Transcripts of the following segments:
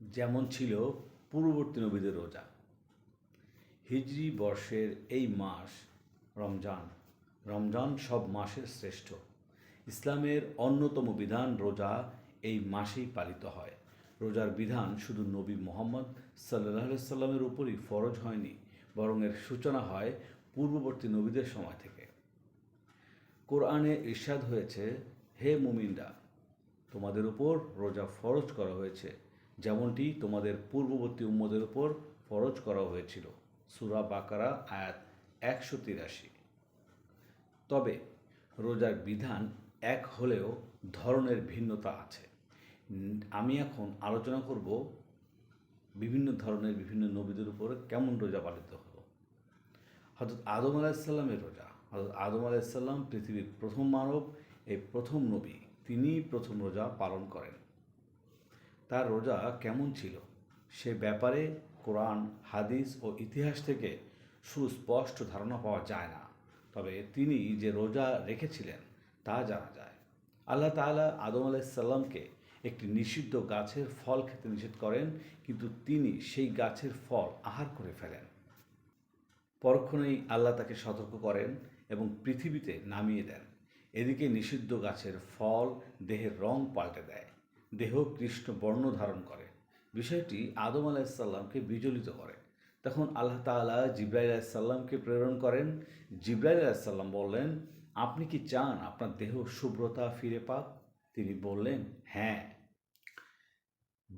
যেমন ছিল পূর্ববর্তী নবীদের রোজা। হিজরি বর্ষের এই মাস রমজান রমজান সব মাসের শ্রেষ্ঠ। ইসলামের অন্যতম বিধান রোজা এই মাসেই পালিত হয়। রোজার বিধান শুধু নবী মোহাম্মদ সাল্লাহ সাল্লামের উপরই ফরজ হয়নি, বরং এর সূচনা হয় পূর্ববর্তী নবীদের সময় থেকে। কোরআনে ইরশাদ হয়েছে, হে মুমিনরা, তোমাদের উপর রোজা ফরজ করা হয়েছে যেমনটি তোমাদের পূর্ববর্তী উম্মদের উপর ফরজ করা হয়েছিল। সুরা বাকারা, আয়াত একশো তিরাশি। তবে রোজার বিধান এক হলেও ধরনের ভিন্নতা আছে। আমি এখন আলোচনা করব বিভিন্ন ধরনের বিভিন্ন নবীদের উপর কেমন রোজা পালিত হলো। হজরত আদম আলাহিসাল্লামের রোজা। হজরত আদম আলাহিসাল্লাম পৃথিবীর প্রথম মানব, এই প্রথম নবী, তিনিই প্রথম রোজা পালন করেন। তার রোজা কেমন ছিল? সে ব্যাপারে কোরআন, হাদিস ও ইতিহাস থেকে সুস্পষ্ট ধারণা পাওয়া যায় না। তবে তিনি যে রোজা রেখেছিলেন, তা জানা যায়। আল্লাহ তাআলা আদম আলাইসাল্লামকে একটি নিষিদ্ধ গাছের ফল খেতে নিষেধ করেন, কিন্তু তিনি সেই গাছের ফল আহার করে ফেলেন। পরক্ষণেই আল্লাহ তাকে সতর্ক করেন এবং পৃথিবীতে নামিয়ে দেন। এদিকে নিষিদ্ধ গাছের ফল দেহের রং পাল্টে দেয়। দেহ কৃষ্ণ বর্ণ ধারণ করে। বিষয়টি আদম আলাহিসাল্লামকে বিচলিত করে। তখন আল্লাহ তাআলা জিব্রাইল আলাহিসাল্লামকে প্রেরণ করেন। জিব্রাইল আলাহিসাল্লাম বললেন, আপনি কি চান আপনার দেহ শুভ্রতা ফিরে পাক? তিনি বললেন হ্যাঁ।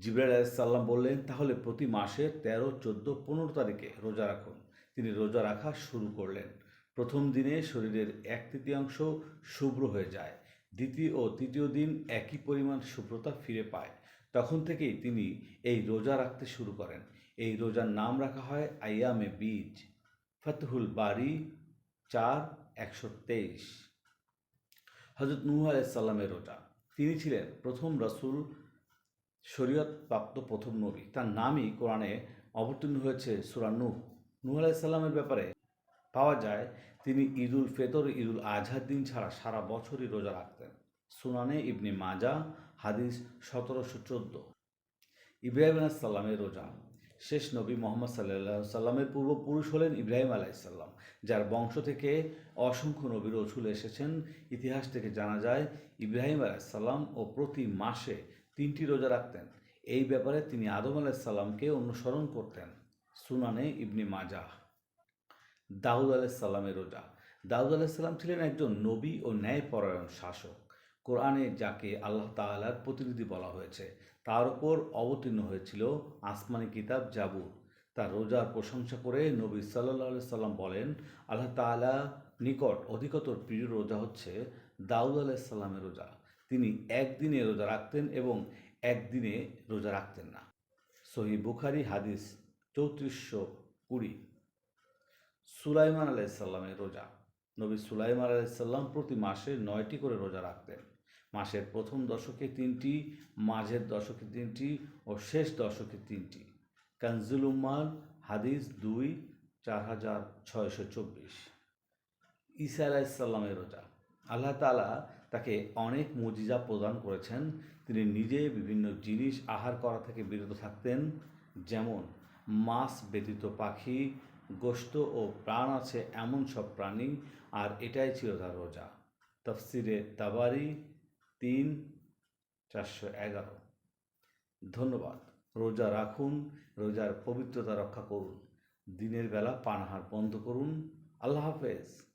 জিব্রাইল আলাইসাল্লাম বললেন, তাহলে প্রতি মাসে তেরো, চোদ্দ, পনেরো তারিখে রোজা রাখুন। তিনি রোজা রাখা শুরু করলেন। প্রথম দিনে শরীরের এক তৃতীয়াংশ শুভ্র হয়ে যায়। দ্বিতীয় ও তৃতীয় দিন একই পরিমাণ শুভ্রতা ফিরে পায়। তখন থেকেই তিনি এই রোজা রাখতে শুরু করেন। এই রোজার নাম রাখা হয় আইয়ামে বীজ। ফতহুল বাড়ি চার, একশো তেইশ। হজরত নুহ আলাইসাল্লামের রোজা। তিনি ছিলেন প্রথম রসুল, শরীয়ত প্রাপ্ত প্রথম নবী। তার নামই কোরআনে অবতীর্ণ হয়েছে সুরা নূহ। নূহ আলাইসাল্লামের ব্যাপারে পাওয়া যায়, তিনি ঈদুল ফেতর, ঈদুল আজহার দিন ছাড়া সারা বছরই রোজা রাখতেন। সুনানে ইবনে মাজা, হাদিস সতেরোশো চোদ্দ। ইব্রাহিম আলাইসাল্লামের রোজা। শেষ নবী মোহাম্মদ সাল্লাহ সাল্লামের পূর্বপুরুষ হলেন ইব্রাহিম আলাইসাল্লাম যার বংশ থেকে অসংখ্য নবী রসুল এসেছেন। ইতিহাস থেকে জানা যায়, ইব্রাহিম আলাইসাল্লাম ও প্রতি মাসে তিনটি রোজা রাখতেন। এই ব্যাপারে তিনি আদম আলাইসাল্লামকে অনুসরণ করতেন। সুনানে ইবনি মাজাহ দাউদ আলাইসাল্লামের রোজা দাউদ আলাইসাল্লাম ছিলেন একজন নবী ও ন্যায়পরায়ণ শাসক। কোরআনে যাকে আল্লাহ তাআলার প্রতিনিধি বলা হয়েছে, তার উপর অবতীর্ণ হয়েছিল আসমানি কিতাব জাবুর। তার রোজার প্রশংসা করে নবী সাল্লাহ সাল্লাম বলেন, আল্লাহ তাআলা নিকট অধিকতর প্রিয় রোজা হচ্ছে দাউদ আলাইসাল্লামের রোজা। তিনি একদিনে রোজা রাখতেন এবং একদিনে রোজা রাখতেন না। সহি বুখারি হাদিস চৌত্রিশশো কুড়ি। সুলাইমান আলাইসাল্লামের রোজা। নবী সুলাইমান আলাইসাল্লাম প্রতি মাসে নয়টি করে রোজা রাখতেন। মাসের প্রথম দশকে তিনটি, মাঝের দশকে তিনটি ও শেষ দশকে তিনটি। কানজুল উম্মার, হাদিস দুই, চার হাজার ছয়শো চব্বিশ। ঈসা আলাইসাল্লামের রোজা। আল্লাহ তালা তাকে অনেক মজিজা প্রদান করেছেন। তিনি নিজে বিভিন্ন জিনিস আহার করা থেকে বিরত থাকতেন। যেমন মাছ ব্যতীত পাখি গোশত ও প্রাণ আছে এমন সব প্রাণী, আর এটাই ছিল তার রোজা। তফসিরে তাবারি তিন, চারশো এগারো। ধন্যবাদ। রোজা রাখুন, রোজার পবিত্রতা রক্ষা করুন। দিনের বেলা পানাহার বন্ধ করুন। আল্লাহ হাফেজ।